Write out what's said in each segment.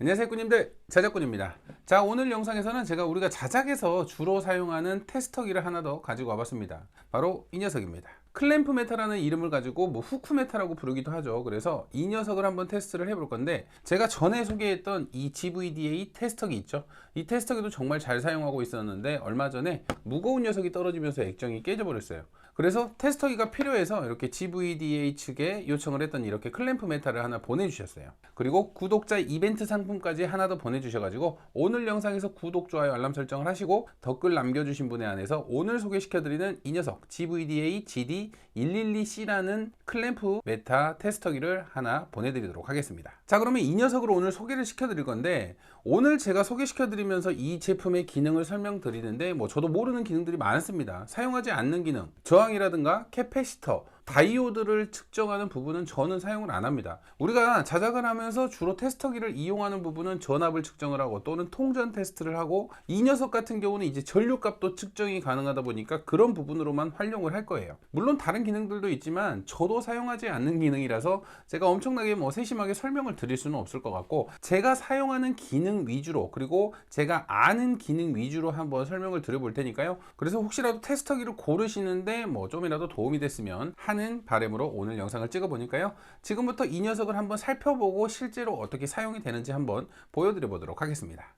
안녕하세요 꾸님들. 자작꾼입니다. 자 오늘 영상에서는 제가 우리가 자작에서 주로 사용하는 테스터기를 하나 더 가지고 와봤습니다. 바로 이 녀석입니다. 클램프 메타라는 이름을 가지고 뭐 후크 메타라고 부르기도 하죠. 그래서 이 녀석을 한번 테스트를 해볼 건데 제가 전에 소개했던 이 GVDA 테스터기 있죠? 이 테스터기도 정말 잘 사용하고 있었는데 얼마 전에 무거운 녀석이 떨어지면서 액정이 깨져버렸어요 그래서 테스터기가 필요해서 이렇게 GVDA 측에 요청을 했더니 이렇게 클램프 메타를 하나 보내주셨어요. 그리고 구독자 이벤트 상품까지 하나 더 보내주셔가지고 오늘 영상에서 구독, 좋아요, 알람 설정을 하시고 댓글 남겨주신 분에 한해서 오늘 소개시켜드리는 이 녀석 GVDA GD112C라는 클램프 메타 테스터기를 하나 보내드리도록 하겠습니다. 자 그러면 이 녀석을 오늘 소개를 시켜드릴 건데 오늘 제가 소개시켜 드리면서 이 제품의 기능을 설명드리는데 뭐 저도 모르는 기능들이 많습니다. 사용하지 않는 기능, 저항이라든가 캐패시터, 다이오드를 측정하는 부분은 저는 사용을 안 합니다. 우리가 자작을 하면서 주로 테스터기를 이용하는 부분은 전압을 측정을 하고 또는 통전 테스트를 하고 이 녀석 같은 경우는 이제 전류값도 측정이 가능하다 보니까 그런 부분으로만 활용을 할 거예요. 물론 다른 기능들도 있지만 저도 사용하지 않는 기능이라서 제가 엄청나게 뭐 세심하게 설명을 드릴 수는 없을 것 같고 제가 사용하는 기능 위주로 그리고 제가 아는 기능 위주로 한번 설명을 드려볼 테니까요. 그래서 혹시라도 테스터기를 고르시는데 뭐 좀이라도 도움이 됐으면 하는 바람으로 오늘 영상을 찍어 보니까요. 지금부터 이 녀석을 한번 살펴보고 실제로 어떻게 사용이 되는지 한번 보여드려 보도록 하겠습니다.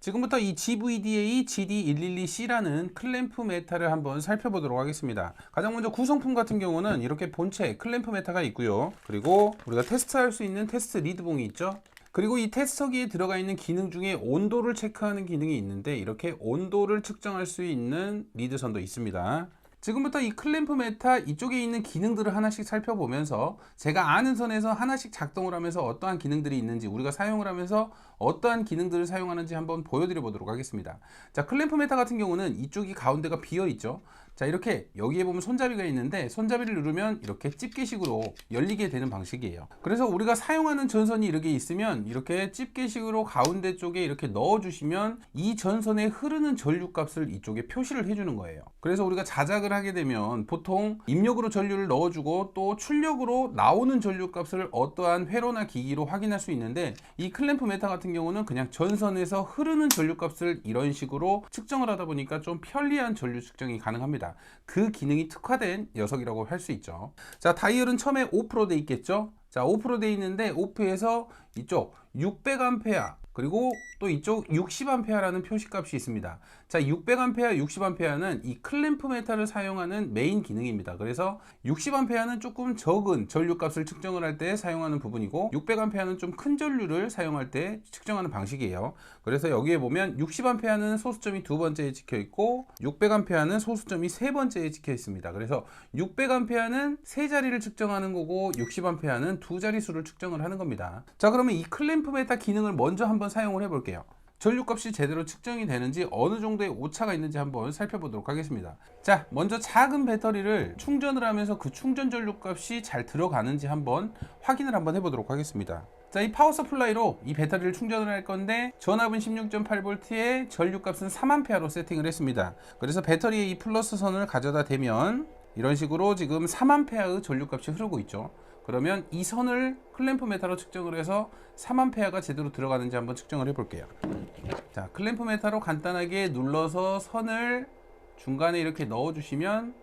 지금부터 이 GVDA GD112C라는 클램프 메타를 한번 살펴보도록 하겠습니다. 가장 먼저 구성품 같은 경우는 이렇게 본체 클램프 메타가 있고요. 그리고 우리가 테스트할 수 있는 테스트 리드봉이 있죠. 그리고 이 테스터기에 들어가 있는 기능 중에 온도를 체크하는 기능이 있는데 이렇게 온도를 측정할 수 있는 리드선도 있습니다. 지금부터 이 클램프 메타 이쪽에 있는 기능들을 하나씩 살펴보면서 제가 아는 선에서 하나씩 작동을 하면서 어떠한 기능들이 있는지 우리가 사용을 하면서 어떠한 기능들을 사용하는지 한번 보여드려 보도록 하겠습니다. 자, 클램프 메타 같은 경우는 이쪽이 가운데가 비어 있죠. 자, 이렇게 여기에 보면 손잡이가 있는데 손잡이를 누르면 이렇게 집게식으로 열리게 되는 방식이에요. 그래서 우리가 사용하는 전선이 이렇게 있으면 이렇게 집게식으로 가운데 쪽에 이렇게 넣어 주시면 이 전선에 흐르는 전류 값을 이쪽에 표시를 해 주는 거예요. 그래서 우리가 자작을 하게 되면 보통 입력으로 전류를 넣어 주고 또 출력으로 나오는 전류 값을 어떠한 회로나 기기로 확인할 수 있는데 이 클램프 메타 같은 경우는 그냥 전선에서 흐르는 전류 값을 이런 식으로 측정을 하다 보니까 좀 편리한 전류 측정이 가능합니다. 그 기능이 특화된 녀석이라고 할 수 있죠. 자, 다이얼은 처음에 5%돼 있겠죠? 자, 5%돼 있는데 오프에서 이쪽 600A 그리고 또 이쪽 60A라는 표시값이 있습니다. 자, 600A, 60A는 이 클램프 메타를 사용하는 메인 기능입니다. 그래서 60A는 조금 적은 전류값을 측정을 할 때 사용하는 부분이고 600A는 좀 큰 전류를 사용할 때 측정하는 방식이에요. 그래서 여기에 보면 60A는 소수점이 두 번째에 찍혀 있고 600A는 소수점이 세 번째에 찍혀 있습니다. 그래서 600A는 세 자리를 측정하는 거고 60A는 두 자릿수를 측정을 하는 겁니다. 자, 그러면 이 클램프 메타 기능을 먼저 한번 사용을 해 볼게요. 전류값이 제대로 측정이 되는지 어느 정도의 오차가 있는지 한번 살펴보도록 하겠습니다. 자, 먼저 작은 배터리를 충전을 하면서 그 충전 전류값이 잘 들어가는지 한번 확인을 한번 해보도록 하겠습니다. 자, 이 파워 서플라이로 이 배터리를 충전을 할 건데 전압은 16.8V에 전류값은 3A로 세팅을 했습니다. 그래서 배터리의 이 플러스 선을 가져다 대면 이런 식으로 지금 3A의 전류값이 흐르고 있죠. 그러면 이 선을 클램프 메타로 측정을 해서 3A가 제대로 들어가는지 한번 측정을 해 볼게요. 자, 클램프 메타로 간단하게 눌러서 선을 중간에 이렇게 넣어 주시면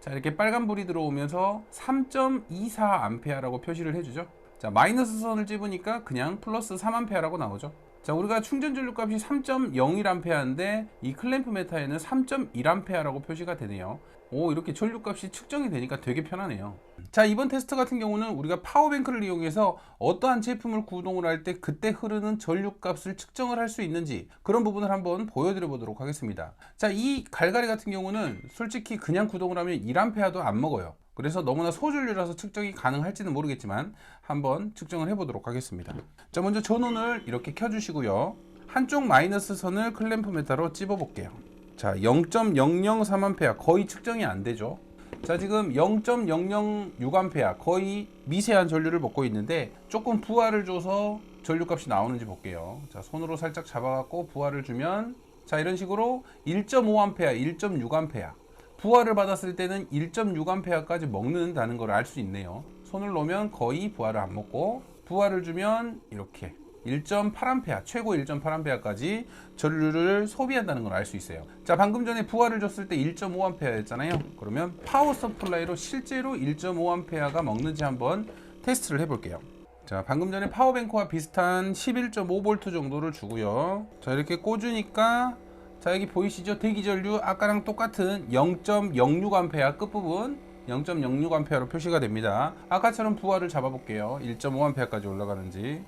자, 이렇게 빨간불이 들어오면서 3.24A라고 표시를 해 주죠. 자, 마이너스 선을 찝으니까 그냥 플러스 3A라고 나오죠. 자, 우리가 충전 전류 값이 3.01A인데 이 클램프 메타에는 3.1A라고 표시가 되네요. 오, 이렇게 전류 값이 측정이 되니까 되게 편하네요. 자, 이번 테스트 같은 경우는 우리가 파워뱅크를 이용해서 어떠한 제품을 구동을 할 때 그때 흐르는 전류 값을 측정을 할 수 있는지 그런 부분을 한번 보여드려 보도록 하겠습니다. 자, 이 갈갈이 같은 경우는 솔직히 그냥 구동을 하면 1A도 안 먹어요. 그래서 너무나 소전류라서 측정이 가능할지는 모르겠지만 한번 측정을 해보도록 하겠습니다. 자, 먼저 전원을 이렇게 켜주시고요. 한쪽 마이너스 선을 클램프 메타로 찝어 볼게요. 자, 0.003A 거의 측정이 안 되죠. 자, 지금 0.006A 거의 미세한 전류를 먹고 있는데 조금 부하를 줘서 전류값이 나오는지 볼게요. 자, 손으로 살짝 잡아갖고 부하를 주면 자, 이런 식으로 1.5A, 1.6A 부하를 받았을 때는 1.6A까지 먹는다는 걸 알 수 있네요. 손을 놓으면 거의 부하를 안 먹고 부하를 주면 이렇게 1.8A, 최고 1.8A까지 전류를 소비한다는 걸 알 수 있어요. 자, 방금 전에 부하를 줬을 때 1.5A였잖아요. 그러면 파워 서플라이로 실제로 1.5A가 먹는지 한번 테스트를 해볼게요. 자, 방금 전에 파워뱅크와 비슷한 11.5V 정도를 주고요. 자, 이렇게 꽂으니까 자, 여기 보이시죠? 대기 전류 아까랑 똑같은 0.06A 끝부분 0.06A로 표시가 됩니다. 아까처럼 부하를 잡아볼게요. 1.5A까지 올라가는지.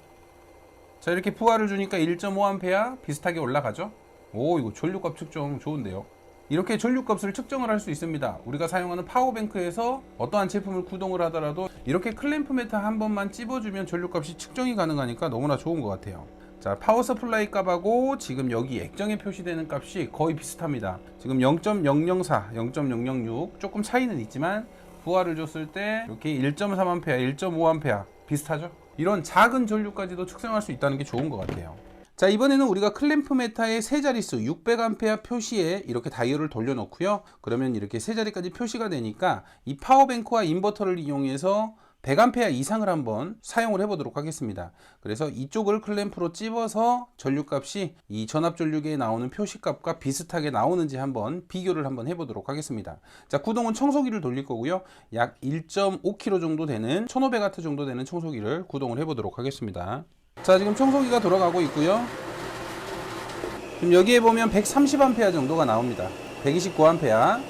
자, 이렇게 부하를 주니까 1.5A 비슷하게 올라가죠? 오, 이거 전류값 측정 좋은데요. 이렇게 전류값을 측정을 할 수 있습니다. 우리가 사용하는 파워뱅크에서 어떠한 제품을 구동을 하더라도 이렇게 클램프 메타 한 번만 찝어주면 전류값이 측정이 가능하니까 너무나 좋은 것 같아요. 자, 파워 서플라이 값하고 지금 여기 액정에 표시되는 값이 거의 비슷합니다. 지금 0.004, 0.006 조금 차이는 있지만 부하를 줬을 때 이렇게 1.3A, 1.5A 비슷하죠? 이런 작은 전류까지도 측정할 수 있다는 게 좋은 것 같아요. 자 이번에는 우리가 클램프 메타의 세 자릿수 600A 표시에 이렇게 다이얼을 돌려놓고요. 그러면 이렇게 세 자리까지 표시가 되니까 이 파워뱅크와 인버터를 이용해서 100A 이상을 한번 사용을 해보도록 하겠습니다. 그래서 이쪽을 클램프로 찝어서 전류값이 이 전압 전류계에 나오는 표시값과 비슷하게 나오는지 한번 비교를 한번 해보도록 하겠습니다. 자 구동은 청소기를 돌릴 거고요. 약 1.5kg 정도 되는 1500W 정도 되는 청소기를 구동을 해보도록 하겠습니다 자 지금 청소기가 돌아가고 있고요. 지금 여기에 보면 130A 정도가 나옵니다. 129A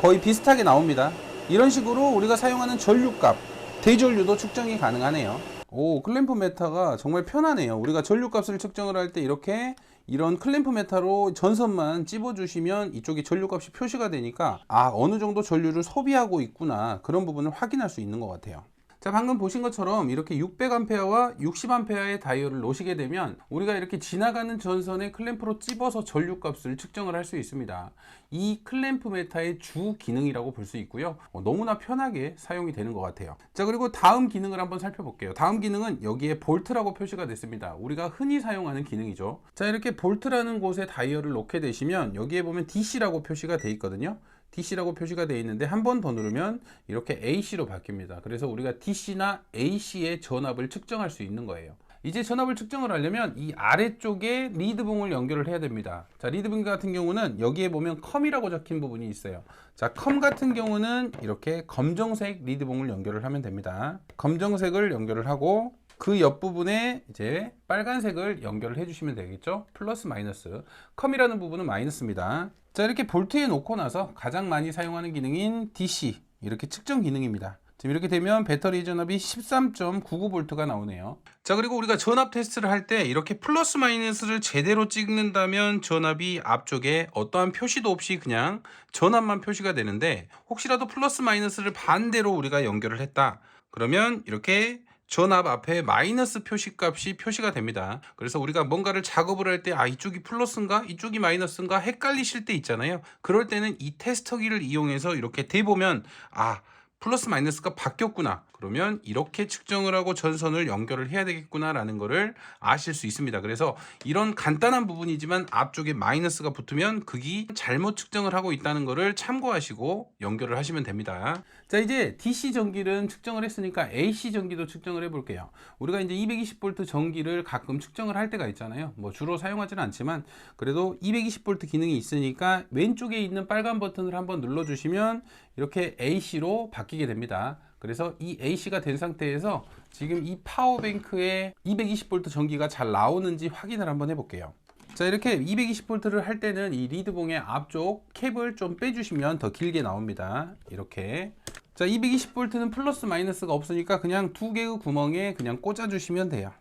거의 비슷하게 나옵니다. 이런 식으로 우리가 사용하는 전류값 대전류도 측정이 가능하네요. 오 클램프 메타가 정말 편하네요. 우리가 전류값을 측정을 할 때 이렇게 이런 클램프 메타로 전선만 찝어 주시면 이쪽에 전류값이 표시가 되니까 아 어느 정도 전류를 소비하고 있구나. 그런 부분을 확인할 수 있는 것 같아요 자 방금 보신 것처럼 이렇게 600A와 60A의 다이얼을 놓으시게 되면 우리가 이렇게 지나가는 전선에 클램프로 찝어서 전류값을 측정을 할 수 있습니다. 이 클램프 메타의 주 기능이라고 볼 수 있고요. 어, 너무나 편하게 사용이 되는 것 같아요. 자 그리고 다음 기능을 한번 살펴볼게요. 다음 기능은 여기에 볼트라고 표시가 됐습니다. 우리가 흔히 사용하는 기능이죠. 자 이렇게 볼트라는 곳에 다이얼을 놓게 되시면 여기에 보면 DC라고 표시가 돼 있거든요 DC라고 표시가 되어 있는데 한 번 더 누르면 이렇게 AC로 바뀝니다. 그래서 우리가 DC나 AC의 전압을 측정할 수 있는 거예요. 이제 전압을 측정을 하려면 이 아래쪽에 리드봉을 연결을 해야 됩니다. 자, 리드봉 같은 경우는 여기에 보면 컴이라고 적힌 부분이 있어요. 자, 컴 같은 경우는 이렇게 검정색 리드봉을 연결을 하면 됩니다. 검정색을 연결을 하고 그 옆부분에 이제 빨간색을 연결을 해주시면 되겠죠. 플러스 마이너스. 컴이라는 부분은 마이너스입니다. 자, 이렇게 볼트에 놓고 나서 가장 많이 사용하는 기능인 DC 이렇게 측정 기능입니다. 지금 이렇게 되면 배터리 전압이 13.99V가 나오네요. 자, 그리고 우리가 전압 테스트를 할 때 이렇게 플러스 마이너스를 제대로 찍는다면 전압이 앞쪽에 어떠한 표시도 없이 그냥 전압만 표시가 되는데 혹시라도 플러스 마이너스를 반대로 우리가 연결을 했다. 그러면 이렇게 전압 앞에 마이너스 표시값이 표시가 됩니다. 그래서 우리가 뭔가를 작업을 할 때 아 이쪽이 플러스인가 이쪽이 마이너스인가 헷갈리실 때 있잖아요. 그럴 때는 이 테스터기를 이용해서 이렇게 대보면 아 플러스 마이너스가 바뀌었구나. 그러면 이렇게 측정을 하고 전선을 연결을 해야 되겠구나라는 것을 아실 수 있습니다. 그래서 이런 간단한 부분이지만 앞쪽에 마이너스가 붙으면 극이 잘못 측정을 하고 있다는 것을 참고하시고 연결을 하시면 됩니다. 자 이제 DC 전기는 측정을 했으니까 AC 전기도 측정을 해볼게요. 우리가 이제 220V 전기를 가끔 측정을 할 때가 있잖아요. 뭐 주로 사용하지는 않지만 그래도 220V 기능이 있으니까 왼쪽에 있는 빨간 버튼을 한번 눌러주시면 이렇게 AC로 바뀌게 됩니다. 그래서 이 AC가 된 상태에서 지금 이 파워뱅크에 220V 전기가 잘 나오는지 확인을 한번 해볼게요. 자 이렇게 220V를 할 때는 이 리드봉의 앞쪽 캡을 좀 빼주시면 더 길게 나옵니다. 이렇게 자 220V는 플러스 마이너스가 없으니까 그냥 두 개의 구멍에 그냥 꽂아주시면 돼요.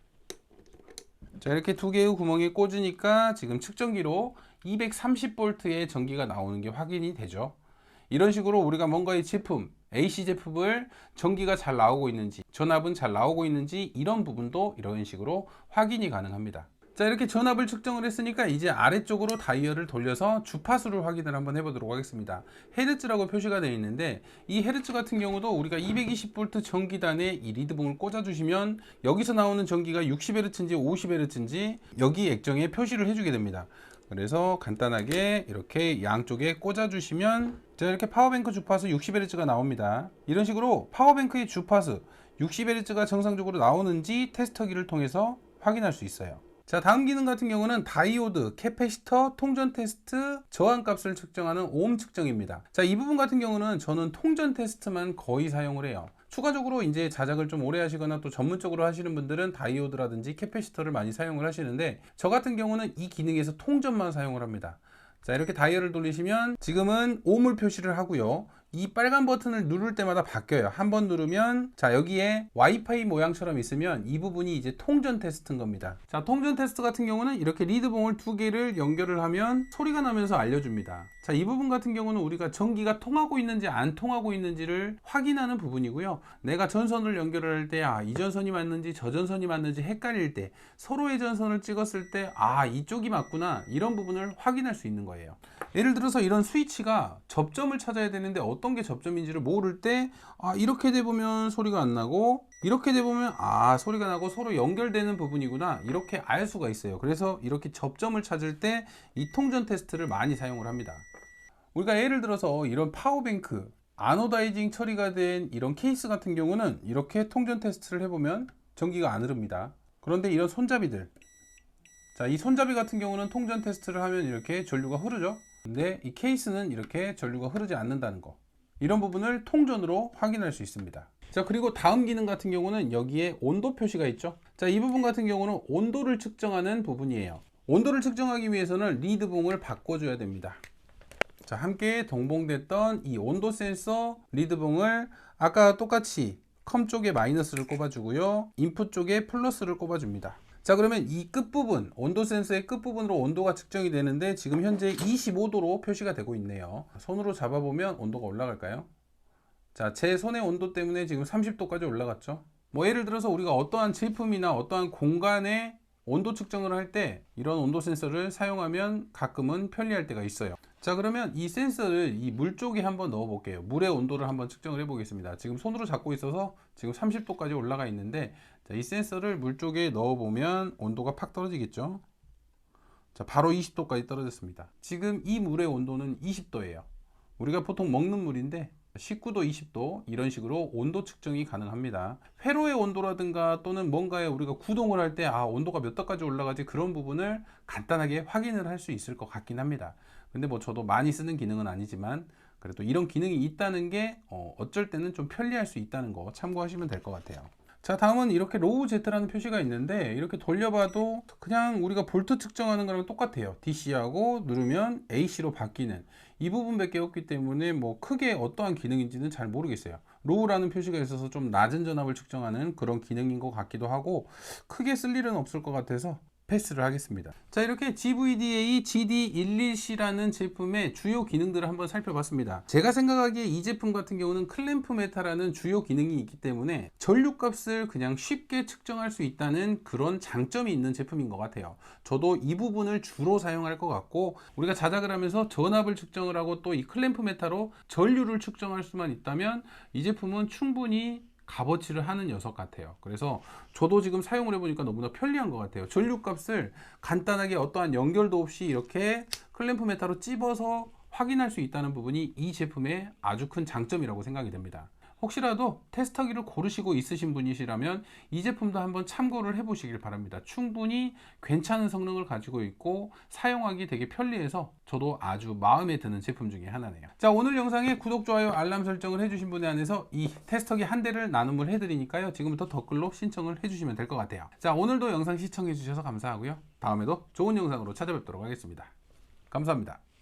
자 이렇게 두 개의 구멍에 꽂으니까 지금 측정기로 230V의 전기가 나오는 게 확인이 되죠. 이런 식으로 우리가 뭔가의 제품 AC 제품을 전기가 잘 나오고 있는지 전압은 잘 나오고 있는지 이런 부분도 이런 식으로 확인이 가능합니다. 자 이렇게 전압을 측정을 했으니까 이제 아래쪽으로 다이얼을 돌려서 주파수를 확인을 한번 해보도록 하겠습니다. 헤르츠라고 표시가 되어 있는데 이 헤르츠 같은 경우도 우리가 220V 전기단에 이 리드봉을 꽂아 주시면 여기서 나오는 전기가 60Hz인지 50Hz인지 여기 액정에 표시를 해주게 됩니다 그래서 간단하게 이렇게 양쪽에 꽂아 주시면 자 이렇게 파워뱅크 주파수 60Hz가 나옵니다 이런 식으로 파워뱅크의 주파수 60Hz가 정상적으로 나오는지 테스터기를 통해서 확인할 수 있어요. 자 다음 기능 같은 경우는 다이오드, 캐패시터, 통전 테스트, 저항값을 측정하는 오hm 측정입니다. 자 이 부분 같은 경우는 저는 통전 테스트만 거의 사용을 해요. 추가적으로 이제 자작을 좀 오래 하시거나 또 전문적으로 하시는 분들은 다이오드라든지 캐패시터를 많이 사용을 하시는데 저 같은 경우는 이 기능에서 통전만 사용을 합니다. 자 이렇게 다이얼을 돌리시면 지금은 오물 표시를 하고요 이 빨간 버튼을 누를 때마다 바뀌어요. 한 번 누르면 자 여기에 와이파이 모양처럼 있으면 이 부분이 이제 통전 테스트인 겁니다. 자 통전 테스트 같은 경우는 이렇게 리드봉을 두 개를 연결을 하면 소리가 나면서 알려줍니다. 자 이 부분 같은 경우는 우리가 전기가 통하고 있는지 안 통하고 있는지를 확인하는 부분이고요. 내가 전선을 연결을 할때 아 이 전선이 맞는지 저 전선이 맞는지 헷갈릴 때 서로의 전선을 찍었을 때 아 이쪽이 맞구나 이런 부분을 확인할 수 있는 거예요. 예를 들어서 이런 스위치가 접점을 찾아야 되는데 어떤 게 접점인지를 모를 때 아, 이렇게 돼 보면 소리가 안 나고 이렇게 돼 보면 아 소리가 나고 서로 연결되는 부분이구나. 이렇게 알 수가 있어요. 그래서 이렇게 접점을 찾을 때 이 통전 테스트를 많이 사용을 합니다. 우리가 예를 들어서 이런 파워뱅크 아노다이징 처리가 된 이런 케이스 같은 경우는 이렇게 통전 테스트를 해보면 전기가 안 흐릅니다. 그런데 이런 손잡이들. 자, 이 손잡이 같은 경우는 통전 테스트를 하면 이렇게 전류가 흐르죠. 근데 이 케이스는 이렇게 전류가 흐르지 않는다는 거. 이런 부분을 통전으로 확인할 수 있습니다. 자, 그리고 다음 기능 같은 경우는 여기에 온도 표시가 있죠. 자, 이 부분 같은 경우는 온도를 측정하는 부분이에요. 온도를 측정하기 위해서는 리드봉을 바꿔줘야 됩니다. 자, 함께 동봉됐던 이 온도 센서 리드봉을 아까 똑같이 컴 쪽에 마이너스를 꼽아주고요. 인풋 쪽에 플러스를 꼽아줍니다. 자 그러면 이 끝부분 온도 센서의 끝부분으로 온도가 측정이 되는데 지금 현재 25도로 표시가 되고 있네요. 손으로 잡아보면 온도가 올라갈까요? 자 제 손의 온도 때문에 지금 30도까지 올라갔죠? 뭐 예를 들어서 우리가 어떠한 제품이나 어떠한 공간에 온도 측정을 할 때 이런 온도 센서를 사용하면 가끔은 편리할 때가 있어요. 자 그러면 이 센서를 이 물 쪽에 한번 넣어 볼게요. 물의 온도를 한번 측정을 해 보겠습니다. 지금 손으로 잡고 있어서 지금 30도까지 올라가 있는데 자, 이 센서를 물 쪽에 넣어 보면 온도가 팍 떨어지겠죠 자 바로 20도까지 떨어졌습니다 지금 이 물의 온도는 20도예요 우리가 보통 먹는 물인데 19도, 20도 이런 식으로 온도 측정이 가능합니다. 회로의 온도라든가 또는 뭔가에 우리가 구동을 할 때 아, 온도가 몇 도까지 올라가지 그런 부분을 간단하게 확인을 할 수 있을 것 같긴 합니다. 근데 뭐 저도 많이 쓰는 기능은 아니지만 그래도 이런 기능이 있다는 게 어, 어쩔 때는 좀 편리할 수 있다는 거 참고하시면 될 것 같아요. 자 다음은 이렇게 로우 Z라는 표시가 있는데 이렇게 돌려봐도 그냥 우리가 볼트 측정하는 거랑 똑같아요. DC하고 누르면 AC로 바뀌는 이 부분밖에 없기 때문에 뭐 크게 어떠한 기능인지는 잘 모르겠어요. 로우라는 표시가 있어서 좀 낮은 전압을 측정하는 그런 기능인 것 같기도 하고 크게 쓸 일은 없을 것 같아서 패스를 하겠습니다. 자 이렇게 GVDA GD11C라는 제품의 주요 기능들을 한번 살펴봤습니다. 제가 생각하기에 이 제품 같은 경우는 클램프 메타라는 주요 기능이 있기 때문에 전류값을 그냥 쉽게 측정할 수 있다는 그런 장점이 있는 제품인 것 같아요. 저도 이 부분을 주로 사용할 것 같고 우리가 자작을 하면서 전압을 측정을 하고 또 이 클램프 메타로 전류를 측정할 수만 있다면 이 제품은 충분히 값어치를 하는 녀석 같아요. 그래서 저도 지금 사용을 해보니까 너무나 편리한 것 같아요. 전류값을 간단하게 어떠한 연결도 없이 이렇게 클램프 메타로 찝어서 확인할 수 있다는 부분이 이 제품의 아주 큰 장점이라고 생각이 됩니다. 혹시라도 테스터기를 고르시고 있으신 분이시라면 이 제품도 한번 참고를 해 보시길 바랍니다. 충분히 괜찮은 성능을 가지고 있고 사용하기 되게 편리해서 저도 아주 마음에 드는 제품 중에 하나네요. 자 오늘 영상에 구독, 좋아요, 알람 설정을 해주신 분에 한해서 이 테스터기 한 대를 나눔을 해드리니까요. 지금부터 댓글로 신청을 해주시면 될 것 같아요. 자 오늘도 영상 시청해 주셔서 감사하고요. 다음에도 좋은 영상으로 찾아뵙도록 하겠습니다. 감사합니다.